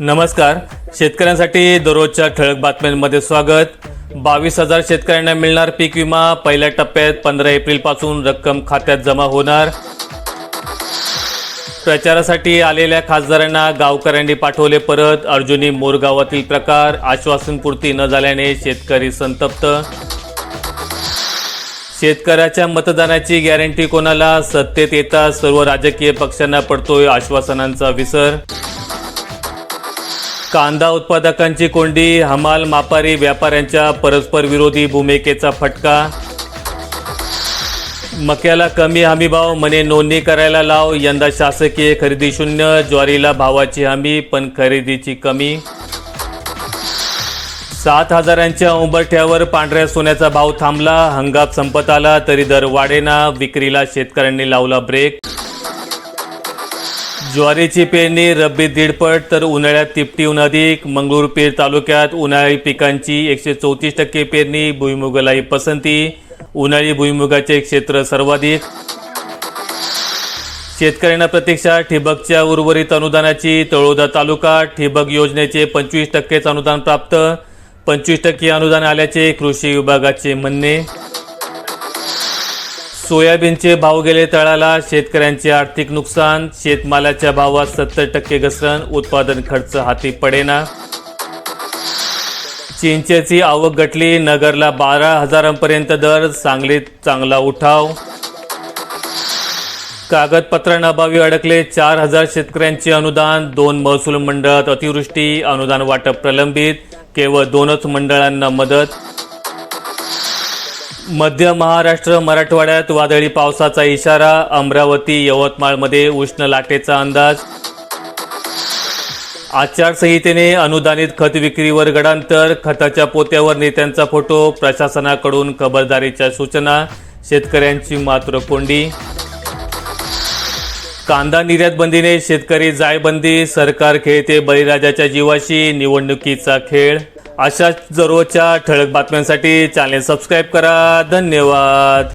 नमस्कार. शेतकऱ्यांसाठी दररोजच्या ठळक बातम्यांमध्ये स्वागत. बावीस हजार शेतकऱ्यांना मिळणार पीक विमा. पहिल्या टप्प्यात पंधरा एप्रिलपासून रक्कम खात्यात जमा होणार. प्रचारासाठी आलेल्या खासदारांना गावकऱ्यांनी पाठवले परत. अर्जुनी मोरगावातील प्रकार. आश्वासनपूर्ती न झाल्याने शेतकरी संतप्त. शेतकऱ्याच्या मतदानाची गॅरंटी कोणाला? सत्तेत येता सर्व राजकीय पक्षांना पडतोय आश्वासनांचा विसर. कांदा उत्पादकांची कोंडी हमाल मापारी व्यापाऱ्यांच्या परस्पर विरोधी भूमिकेचा फटका. मक्याला कमी हमीभाव म्हणे नोंदणी करायला लाव यंदा शासकीय खरेदी शून्य ज्वारीला भावाची हमी पण खरेदीची कमी. सात हजारांच्या उंबरठ्यावर पांढऱ्या सोन्याचा भाव थांबला हंगाम संपत आला तरी दर वाढेना विक्रीला शेतकऱ्यांनी लावला ब्रेक. ज्वारीची पेरणी रब्बी दीडपट तर उन्हाळ्यात तिपटीहून अधिक. मंगळूरपीर तालुक्यात उन्हाळी पिकांची एकशे चौतीस टक्के पेरणी भुईमुगालाही पसंती. उन्हाळी भुईमुगाचे क्षेत्र सर्वाधिक. शेतकऱ्यांना प्रतीक्षा ठिबकच्या उर्वरित अनुदानाची तळोदा तालुका ठिबक योजनेचे पंचवीस टक्केच अनुदान प्राप्त. पंचवीस टक्के अनुदान आल्याचे कृषी विभागाचे म्हणणे. सोयाबीनचे भाव गेले तळाला शेतकऱ्यांचे आर्थिक नुकसान शेतमालाच्या भावात सत्तर टक्के घसरण उत्पादन खर्च हाती पडेना. चिंचेची आवक घटली नगरला बारा हजारांपर्यंत दर सांगलीत चांगला उठाव. कागदपत्रांअभावी अडकले चार हजार शेतकऱ्यांचे अनुदान दोन महसूल मंडळात अतिवृष्टी अनुदान वाटप प्रलंबित केवळ दोनच मंडळांना मदत. मध्य महाराष्ट्र मराठवाड्यात वादळी पावसाचा इशारा अमरावती यवतमाळमध्ये उष्ण लाटेचा अंदाज. आचारसंहितेने अनुदानित खत विक्रीवर गडांतर खताच्या पोत्यावर नेत्यांचा फोटो प्रशासनाकडून खबरदारीच्या सूचना शेतकऱ्यांची मात्र कोंडी कांदा निर्यात बंदीने शेतकरी जायबंदी सरकार खेळते बळीराजाच्या जीवाशी निवडणुकीचा खेळ. अशाच दररोजच्या ठळक बातम्यांसाठी चॅनेल सबस्क्राईब करा. धन्यवाद.